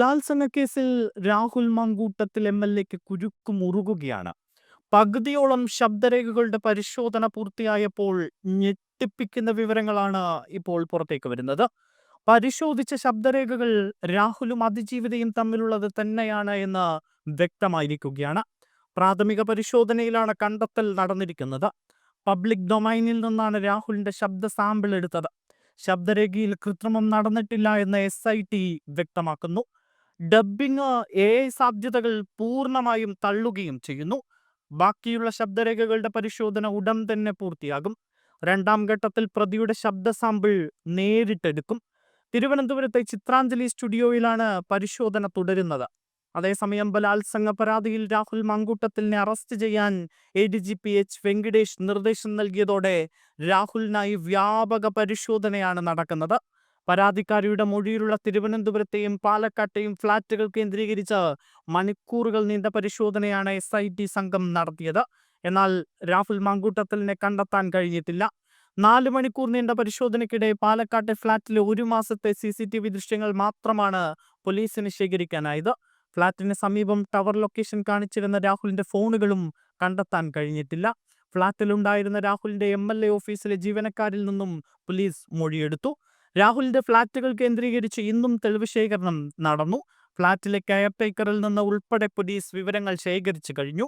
ബലാത്സംഗ കേസിൽ Rahul Mankoottathil M L എക്ക് കുരുക്ക് മുറുകുകയാണ്. പകുതിയോളം ശബ്ദരേഖകളുടെ പരിശോധന പൂർത്തിയായപ്പോൾ ഞെട്ടിപ്പിക്കുന്ന വിവരങ്ങളാണ് ഇപ്പോൾ പുറത്തേക്ക് വരുന്നത്. പരിശോധിച്ച ശബ്ദരേഖകൾ രാഹുലും അതിജീവിതയും തമ്മിലുള്ളത് തന്നെയാണ് എന്ന് വ്യക്തമായിരിക്കുകയാണ്. പ്രാഥമിക പരിശോധനയിലാണ് കണ്ടെത്തൽ നടന്നിരിക്കുന്നത്. പബ്ലിക് ഡൊമൈനിൽ നിന്നാണ് രാഹുലിന്റെ ശബ്ദ സാമ്പിൾ എടുത്തത്. ശബ്ദരേഖയിൽ കൃത്രിമം നടന്നിട്ടില്ല എന്ന് എസ് വ്യക്തമാക്കുന്നു. ഡബ്ബിംഗ് എ സാധ്യതകൾ പൂർണമായും തള്ളുകയും ചെയ്യുന്നു. ബാക്കിയുള്ള ശബ്ദരേഖകളുടെ പരിശോധന ഉടൻ തന്നെ പൂർത്തിയാകും. രണ്ടാം ഘട്ടത്തിൽ പ്രതിയുടെ ശബ്ദ സാമ്പിൾ നേരിട്ടെടുക്കും. തിരുവനന്തപുരത്തെ ചിത്രാഞ്ജലി സ്റ്റുഡിയോയിലാണ് പരിശോധന തുടരുന്നത്. അതേസമയം ബലാത്സംഗ പരാതിയിൽ രാഹുൽ മങ്കൂട്ടത്തിനെ അറസ്റ്റ് ചെയ്യാൻ A D G P H Venkatesh നിർദ്ദേശം നൽകിയതോടെ രാഹുലിനായി വ്യാപക പരിശോധനയാണ് നടക്കുന്നത്. പരാതിക്കാരിയുടെ മൊഴിയിലുള്ള തിരുവനന്തപുരത്തെയും പാലക്കാട്ടെയും ഫ്ളാറ്റുകൾ കേന്ദ്രീകരിച്ച് മണിക്കൂറുകൾ നീണ്ട പരിശോധനയാണ് എസ് ഐ ടി സംഘം നടത്തിയത്. എന്നാൽ രാഹുൽ മങ്കൂട്ടത്തലിനെ കണ്ടെത്താൻ കഴിഞ്ഞിട്ടില്ല. നാല് മണിക്കൂർ നീണ്ട പരിശോധനയ്ക്കിടെ പാലക്കാട്ടെ ഫ്ളാറ്റിലെ ഒരു മാസത്തെ സി സി ടി വി ദൃശ്യങ്ങൾ മാത്രമാണ് പോലീസിന് ശേഖരിക്കാനായത്. ഫ്ളാറ്റിന് സമീപം ടവർ ലൊക്കേഷൻ കാണിച്ചിരുന്ന രാഹുലിന്റെ ഫോണുകളും കണ്ടെത്താൻ കഴിഞ്ഞിട്ടില്ല. ഫ്ളാറ്റിലുണ്ടായിരുന്ന രാഹുലിന്റെ എം എൽ എ ഓഫീസിലെ ജീവനക്കാരിൽ നിന്നും പോലീസ് മൊഴിയെടുത്തു. രാഹുലിന്റെ ഫ്ളാറ്റുകൾ കേന്ദ്രീകരിച്ച് ഇന്നും തെളിവ് ശേഖരണം നടന്നു. ഫ്ളാറ്റിലെ കെയർടേക്കറിൽ നിന്ന് ഉൾപ്പെടെ പോലീസ് വിവരങ്ങൾ ശേഖരിച്ചു കഴിഞ്ഞു.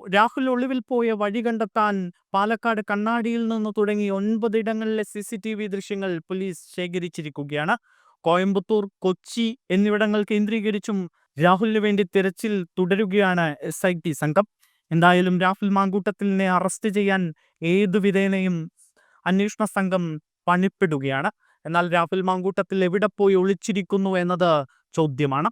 രാഹുൽ ഒളിവിൽ പോയ വഴി കണ്ടെത്താൻ പാലക്കാട് കണ്ണാടിയിൽ നിന്ന് തുടങ്ങി ഒൻപതിടങ്ങളിലെ സി സി ടി വി ദൃശ്യങ്ങൾ പോലീസ് ശേഖരിച്ചിരിക്കുകയാണ്. കോയമ്പത്തൂർ കൊച്ചി എന്നിവിടങ്ങൾ കേന്ദ്രീകരിച്ചും രാഹുലിന് വേണ്ടി തിരച്ചിൽ തുടരുകയാണ് എസ് ഐ ടി സംഘം. എന്തായാലും രാഹുൽ മാങ്കൂട്ടത്തിലിനെ അറസ്റ്റ് ചെയ്യാൻ ഏതു വിധേനയും അന്വേഷണ സംഘം പണിപ്പെടുകയാണ്. എന്നാൽ രാഹുൽ മാങ്കൂട്ടത്തിൽ എവിടെ പോയി ഒളിച്ചിരിക്കുന്നു എന്നത് ചോദ്യമാണ്.